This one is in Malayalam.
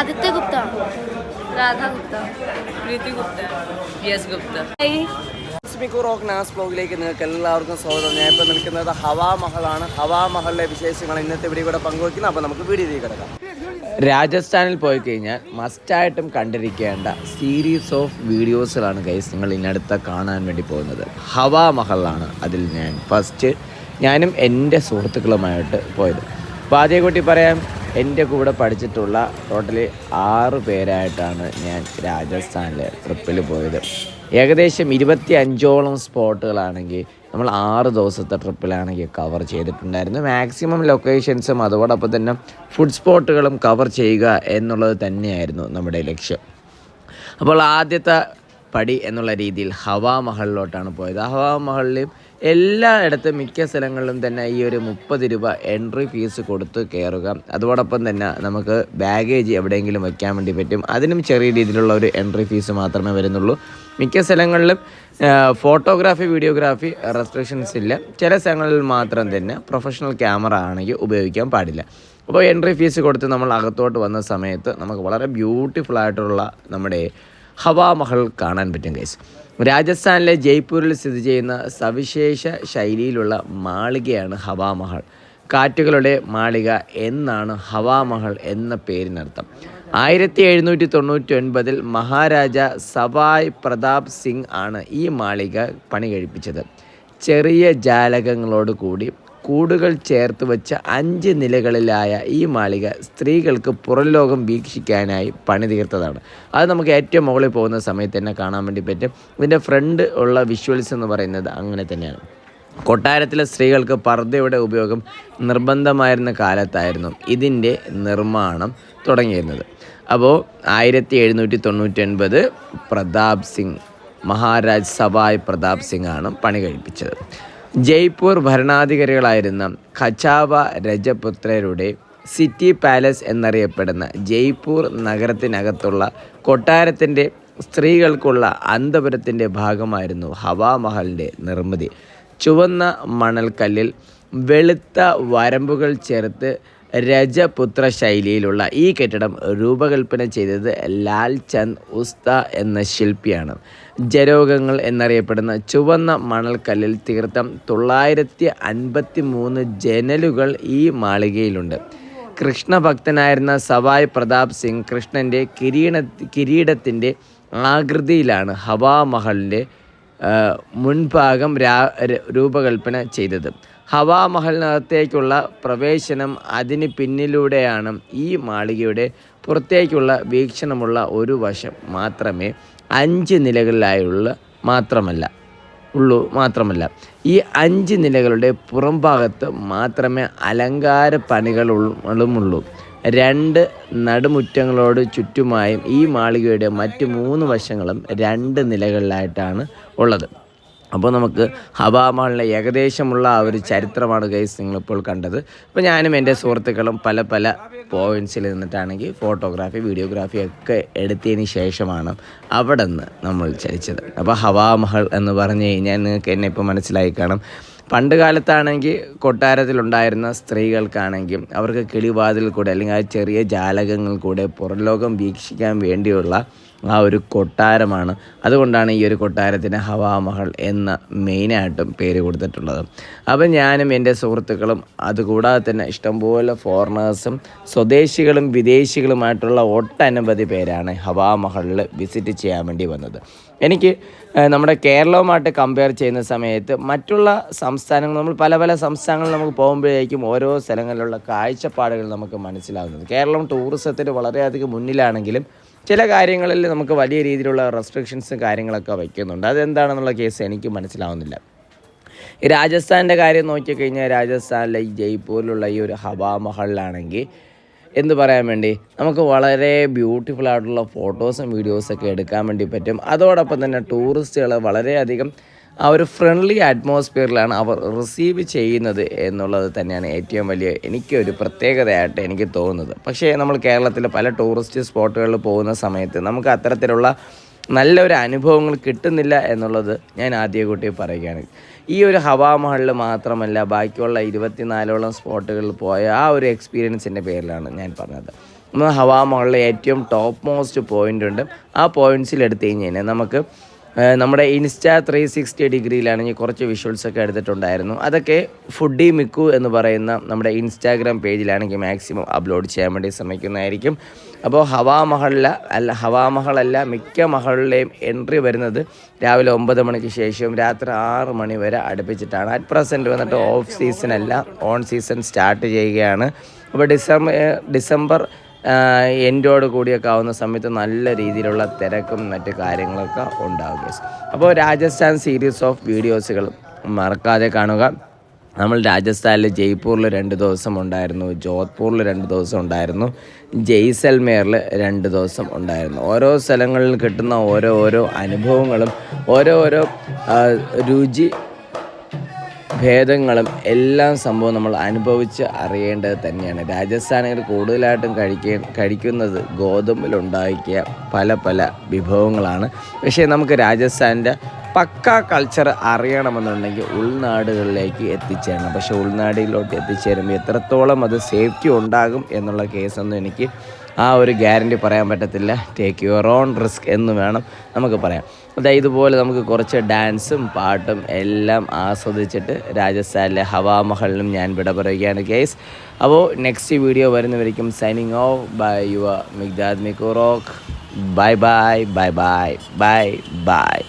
ആദിത്യ ഗുപ്ത. രാധ ഗുപ്ത. പ്രീതി ഗുപ്ത. യെസ് ഗുപ്ത. ബ്ലോഗിലേക്ക് നിങ്ങൾക്ക് എല്ലാവർക്കും സ്വാഗതം. ഞാൻ ഇപ്പൊ നിൽക്കുന്നത് ഹവാ മഹലാണ്. ഹവാ മഹലിലെ വിശേഷങ്ങൾ ഇന്നത്തെ വീഡിയോ കൂടെ പങ്കുവയ്ക്കുന്നു. അപ്പോൾ നമുക്ക് വീഡിയോ കിടക്കാം. രാജസ്ഥാനിൽ പോയി കഴിഞ്ഞാൽ മസ്റ്റായിട്ടും കണ്ടിരിക്കേണ്ട സീരീസ് ഓഫ് വീഡിയോസിലാണ് ഗൈസ് നിങ്ങൾ ഇന്നടുത്ത കാണാൻ വേണ്ടി പോകുന്നത്. ഹവാ മഹലാണ് അതിൽ ഞാൻ ഫസ്റ്റ് ഞാനും എന്റെ സുഹൃത്തുക്കളുമായിട്ട് പോയത്. അപ്പോൾ ആദ്യം കൂട്ടി പറയാം. എന്റെ കൂടെ പഠിച്ചിട്ടുള്ള ടോട്ടലി ആറ് പേരായിട്ടാണ് ഞാൻ രാജസ്ഥാനിലെ ട്രിപ്പിൽ പോയത്. ഏകദേശം ഇരുപത്തി അഞ്ചോളം സ്പോട്ടുകളാണെങ്കിൽ നമ്മൾ ആറ് ദിവസത്തെ ട്രിപ്പിലാണെങ്കിൽ കവർ ചെയ്തിട്ടുണ്ടായിരുന്നു. മാക്സിമം ലൊക്കേഷൻസും അതോടൊപ്പം തന്നെ ഫുഡ് സ്പോട്ടുകളും കവർ ചെയ്യുക എന്നുള്ളത് തന്നെയായിരുന്നു നമ്മുടെ ലക്ഷ്യം. അപ്പോൾ ആദ്യത്തെ പടി എന്നുള്ള രീതിയിൽ ഹവാ മഹളിലോട്ടാണ് പോയത്. ഹവാ മഹലിലും എല്ലായിടത്തും മിക്ക സ്ഥലങ്ങളിലും തന്നെ ഈ ഒരു മുപ്പത് രൂപ എൻട്രി ഫീസ് കൊടുത്ത് കയറുക അതോടൊപ്പം തന്നെ നമുക്ക് ബാഗേജ് എവിടെയെങ്കിലും വയ്ക്കാൻ വേണ്ടി പറ്റും. അതിനും ചെറിയ രീതിയിലുള്ള ഒരു എൻട്രി ഫീസ് മാത്രമേ വരുന്നുള്ളൂ. മിക്ക സ്ഥലങ്ങളിലും ഫോട്ടോഗ്രാഫി വീഡിയോഗ്രാഫി റെസ്ട്രിക്ഷൻസ് ഇല്ല. ചില സ്ഥലങ്ങളിൽ മാത്രം തന്നെ പ്രൊഫഷണൽ ക്യാമറ ആണെങ്കിൽ ഉപയോഗിക്കാൻ പാടില്ല. അപ്പോൾ എൻട്രി ഫീസ് കൊടുത്ത് നമ്മൾ അകത്തോട്ട് വന്ന സമയത്ത് നമുക്ക് വളരെ ബ്യൂട്ടിഫുൾ ആയിട്ടുള്ള നമ്മുടെ ഹവാ മഹൽ കാണാൻ പറ്റും ഗൈസ് രാജസ്ഥാനിലെ ജയ്പൂരിൽ സ്ഥിതി ചെയ്യുന്ന സവിശേഷ ശൈലിയിലുള്ള മാളികയാണ് ഹവാ മഹൽ. കാറ്റുകളുടെ മാളിക എന്നാണ് ഹവാമഹൾ എന്ന പേരിനർത്ഥം. ആയിരത്തി എഴുന്നൂറ്റി തൊണ്ണൂറ്റി ഒൻപതിൽ മഹാരാജ സവായ് പ്രതാപ് സിംഗ് ആണ് ഈ മാളിക പണി കഴിപ്പിച്ചത് ചെറിയ ജാലകങ്ങളോട് കൂടി കൂടുകൾ ചേർത്ത് വെച്ച അഞ്ച് നിലകളിലായ ഈ മാളിക സ്ത്രീകൾക്ക് പുറംലോകം വീക്ഷിക്കാനായി പണി തീർത്തതാണ് അത് നമുക്ക് ഏറ്റവും മുകളിൽ പോകുന്ന സമയത്ത് തന്നെ കാണാൻ വേണ്ടി പറ്റും. ഇതിന്റെ ഫ്രണ്ട് ഉള്ള വിഷ്വൽസ് എന്ന് പറയുന്നത് അങ്ങനെ തന്നെയാണ്. കൊട്ടാരത്തിലെ സ്ത്രീകൾക്ക് പർദ്ദയുടെ ഉപയോഗം നിർബന്ധമായിരുന്ന കാലത്തായിരുന്നു ഇതിന്റെ നിർമ്മാണം തുടങ്ങിയിരുന്നത്. അപ്പോൾ ആയിരത്തി എഴുന്നൂറ്റി തൊണ്ണൂറ്റി ഒൻപത് പ്രതാപ് സിംഗ് മഹാരാജ് സവായ് പ്രതാപ് സിംഗ് ആണ് പണി കഴിപ്പിച്ചത്. ജയ്പൂർ ഭരണാധികാരികളായിരുന്ന ഖച്ചാവ രജപുത്രരുടെ സിറ്റി പാലസ് എന്നറിയപ്പെടുന്ന ജയ്പൂർ നഗരത്തിനകത്തുള്ള കൊട്ടാരത്തിന്റെ സ്ത്രീകൾക്കുള്ള അന്തപുരത്തിന്റെ ഭാഗമായിരുന്നു ഹവാ മഹലിന്റെ നിർമ്മിതി. ചുവന്ന മണൽക്കല്ലിൽ വെളുത്ത വരമ്പുകൾ ചേർത്ത് രജപുത്ര ശൈലിയിലുള്ള ഈ കെട്ടിടം രൂപകൽപ്പന ചെയ്തത് ലാൽ ചന്ദ് ഉസ്ത എന്ന ശില്പിയാണ്. ജരോഗങ്ങൾ എന്നറിയപ്പെടുന്ന ചുവന്ന മണൽക്കല്ലിൽ തീർത്ഥം തൊള്ളായിരത്തി അൻപത്തി മൂന്ന് ജനലുകൾ ഈ മാളികയിലുണ്ട്. കൃഷ്ണഭക്തനായിരുന്ന സവായ് പ്രതാപ് സിംഗ് കൃഷ്ണന്റെ കിരീട കിരീടത്തിന്റെ ആകൃതിയിലാണ് ഹവാ മുൻഭാഗം രാ രൂപകൽപ്പന ചെയ്തത്. ഹവാ മഹലിനകത്തേക്കുള്ള പ്രവേശനം അതിന് പിന്നിലൂടെയാണ് ഈ മാളികയുടെ പുറത്തേക്കുള്ള വീക്ഷണമുള്ള ഒരു വശം മാത്രമേ അഞ്ച് നിലകളിലായുള്ള മാത്രമല്ല ഉള്ളൂ മാത്രമല്ല. ഈ അഞ്ച് നിലകളുടെ പുറംഭാഗത്ത് മാത്രമേ അലങ്കാര പണികളുമുള്ളൂ രണ്ട് നടുമുറ്റങ്ങളോട് ചുറ്റുമായും ഈ മാളികയുടെ മറ്റ് മൂന്ന് വശങ്ങളും രണ്ട് നിലകളിലായിട്ടാണ് ഉള്ളത്. അപ്പോൾ നമുക്ക് ഹവാമാളിലെ ഏകദേശമുള്ള ആ ഒരു ചരിത്രമാണ് ഗൈസ് നിങ്ങളിപ്പോൾ കണ്ടത്. അപ്പോൾ ഞാനും എന്റെ സുഹൃത്തുക്കളും പല പല പോയിൻസിൽ നിന്നിട്ടാണെങ്കിൽ ഫോട്ടോഗ്രാഫി വീഡിയോഗ്രാഫി ഒക്കെ എടുത്തതിന് ശേഷമാണ് അവിടെ നിന്ന് നമ്മൾ ചരിച്ചത് അപ്പോൾ ഹവാമഹൾ എന്ന് പറഞ്ഞു കഴിഞ്ഞാൽ നിങ്ങൾക്ക് എന്നെ ഇപ്പോൾ മനസ്സിലായി കാണാം. പണ്ട് കാലത്താണെങ്കിൽ കൊട്ടാരത്തിലുണ്ടായിരുന്ന സ്ത്രീകൾക്കാണെങ്കിൽ അവർക്ക് കിളിവാതിൽ കൂടെ അല്ലെങ്കിൽ ആ ചെറിയ ജാലകങ്ങൾ കൂടെ പുറംലോകം വീക്ഷിക്കാൻ വേണ്ടിയുള്ള ആ ഒരു കൊട്ടാരമാണ്. അതുകൊണ്ടാണ് ഈ ഒരു കൊട്ടാരത്തിന് ഹവാമഹൾ എന്ന മെയിനായിട്ടും പേര് കൊടുത്തിട്ടുള്ളത്. അപ്പം ഞാനും എന്റെ സുഹൃത്തുക്കളും അതുകൂടാതെ തന്നെ ഇഷ്ടംപോലെ ഫോറിനേഴ്സും സ്വദേശികളും വിദേശികളുമായിട്ടുള്ള ഒട്ടനവധി പേരാണ് ഹവാമഹളിൽ വിസിറ്റ് ചെയ്യാൻ വേണ്ടി വന്നത്. എനിക്ക് നമ്മുടെ കേരളവുമായിട്ട് കമ്പയർ ചെയ്യുന്ന സമയത്ത് മറ്റുള്ള സംസ്ഥാനങ്ങൾ നമ്മൾ പല പല സംസ്ഥാനങ്ങളിൽ നമുക്ക് പോകുമ്പോഴേക്കും ഓരോ സ്ഥലങ്ങളിലുള്ള കാഴ്ചപ്പാടുകൾ നമുക്ക് മനസ്സിലാവുന്നത്. കേരളം ടൂറിസത്തിന് വളരെയധികം മുന്നിലാണെങ്കിലും ചില കാര്യങ്ങളിൽ നമുക്ക് വലിയ രീതിയിലുള്ള റെസ്ട്രിക്ഷൻസും കാര്യങ്ങളൊക്കെ വയ്ക്കുന്നുണ്ട്. അതെന്താണെന്നുള്ള കേസ് എനിക്ക് മനസ്സിലാവുന്നില്ല. രാജസ്ഥാന്റെ കാര്യം നോക്കിക്കഴിഞ്ഞാൽ രാജസ്ഥാനിലെ ഈ ജയ്പൂരിലുള്ള ഈ ഒരു ഹവാ മഹളിലാണെങ്കിൽ എന്ത് പറയാൻ വേണ്ടി? നമുക്ക് വളരെ ബ്യൂട്ടിഫുൾ ആയിട്ടുള്ള ഫോട്ടോസും വീഡിയോസൊക്കെ എടുക്കാൻ വേണ്ടി പറ്റും. അതോടൊപ്പം തന്നെ ടൂറിസ്റ്റുകൾ വളരെയധികം ആ ഒരു ഫ്രണ്ട്ലി അറ്റ്മോസ്ഫിയറിലാണ് അവർ റിസീവ് ചെയ്യുന്നത് എന്നുള്ളത് തന്നെയാണ് ഏറ്റവും വലിയ എനിക്കൊരു പ്രത്യേകതയായിട്ട് എനിക്ക് തോന്നുന്നത്. പക്ഷേ നമ്മൾ കേരളത്തിലെ പല ടൂറിസ്റ്റ് സ്പോട്ടുകളിൽ പോകുന്ന സമയത്ത് നമുക്ക് അത്തരത്തിലുള്ള നല്ലൊരു അനുഭവങ്ങൾ കിട്ടുന്നില്ല എന്നുള്ളത് ഞാൻ ആദ്യ കൂട്ടി പറയുകയാണ്. ഈ ഒരു ഹവാ മഹളിൽ മാത്രമല്ല ബാക്കിയുള്ള ഇരുപത്തിനാലോളം സ്പോട്ടുകളിൽ പോയ ആ ഒരു എക്സ്പീരിയൻസിന്റെ പേരിലാണ് ഞാൻ പറഞ്ഞത്. നമ്മൾ ഹവാമഹളിലെ ഏറ്റവും ടോപ്പ് മോസ്റ്റ് പോയിന്റ് ഉണ്ട്. ആ പോയിന്റ്സിൽ എടുത്തു കഴിഞ്ഞ് കഴിഞ്ഞാൽ നമുക്ക് നമ്മുടെ ഇൻസ്റ്റാ ത്രീ സിക്സ്റ്റി ഡിഗ്രിയിലാണെങ്കിൽ കുറച്ച് വിഷ്വൽസ് ഒക്കെ എടുത്തിട്ടുണ്ടായിരുന്നു. അതൊക്കെ ഫുഡി മിക്കു എന്ന് പറയുന്ന നമ്മുടെ ഇൻസ്റ്റാഗ്രാം പേജിലാണെങ്കിൽ മാക്സിമം അപ്ലോഡ് ചെയ്യാൻ വേണ്ടി ശ്രമിക്കുന്നതായിരിക്കും. അപ്പോൾ ഹവാ മഹളില അല്ല ഹവാ മഹളല്ല മിക്ക മഹളിലെയും എൻട്രി വരുന്നത് രാവിലെ ഒമ്പത് മണിക്ക് ശേഷവും രാത്രി ആറ് മണി വരെ അടുപ്പിച്ചിട്ടാണ്. അറ്റ് പ്രസന്റ് വന്നിട്ട് ഓഫ് സീസൺ അല്ല ഓൺ സീസൺ സ്റ്റാർട്ട് ചെയ്യുകയാണ്. അപ്പോൾ ഡിസംബർ ഡിസംബർ എൻഡോട് കൂടിയൊക്കെ ആവുന്ന സമയത്ത് നല്ല രീതിയിലുള്ള തിരക്കും മറ്റു കാര്യങ്ങളൊക്കെ ഉണ്ടാവും guys. അപ്പോൾ രാജസ്ഥാൻ സീരീസ് ഓഫ് വീഡിയോസുകൾ മറക്കാതെ കാണുക നമ്മൾ രാജസ്ഥാനിൽ ജയ്പൂരിൽ രണ്ട് ദിവസം ഉണ്ടായിരുന്നു ജോധ്പൂരിൽ രണ്ട് ദിവസം ഉണ്ടായിരുന്നു ജയ്സൽമേറിൽ രണ്ട് ദിവസം ഉണ്ടായിരുന്നു ഓരോ സ്ഥലങ്ങളിൽ കിട്ടുന്ന ഓരോ ഓരോ അനുഭവങ്ങളും ഓരോ ഓരോ രുചി ഭേദങ്ങളും എല്ലാം സംഭവം നമ്മൾ അനുഭവിച്ച് അറിയേണ്ടത് തന്നെയാണ്. രാജസ്ഥാനിൽ കൂടുതലായിട്ടും കഴിക്ക കഴിക്കുന്നത് ഗോതമ്പിലുണ്ടാക്കിയ പല പല വിഭവങ്ങളാണ്. പക്ഷേ നമുക്ക് രാജസ്ഥാനിന്റെ പക്ക കൾച്ചർ അറിയണമെന്നുണ്ടെങ്കിൽ ഉൾനാടുകളിലേക്ക് എത്തിച്ചേരണം. പക്ഷേ ഉൾനാടിലോട്ട് എത്തിച്ചേരുമ്പോൾ എത്രത്തോളം അത് സേഫ്റ്റി ഉണ്ടാകും എന്നുള്ള കേസൊന്നും എനിക്ക് ആ ഒരു ഗ്യാരണ്ടി പറയാൻ പറ്റത്തില്ല. ടേക്ക് യുവർ ഓൺ റിസ്ക് എന്ന് വേണം നമുക്ക് പറയാം അതായത് ഇതുപോലെ നമുക്ക് കുറച്ച് ഡാൻസും പാട്ടും എല്ലാം ആസ്വദിച്ചിട്ട് രാജസ്ഥാനിലെ ഹവാമഹലിനും ഞാൻ വിട പറയുകയാണ് കേസ് അപ്പോൾ next video വരുന്നവരിക്കും signing off by your Miqdad മിക്കുറോക്ക് bye bye bye bye bye bye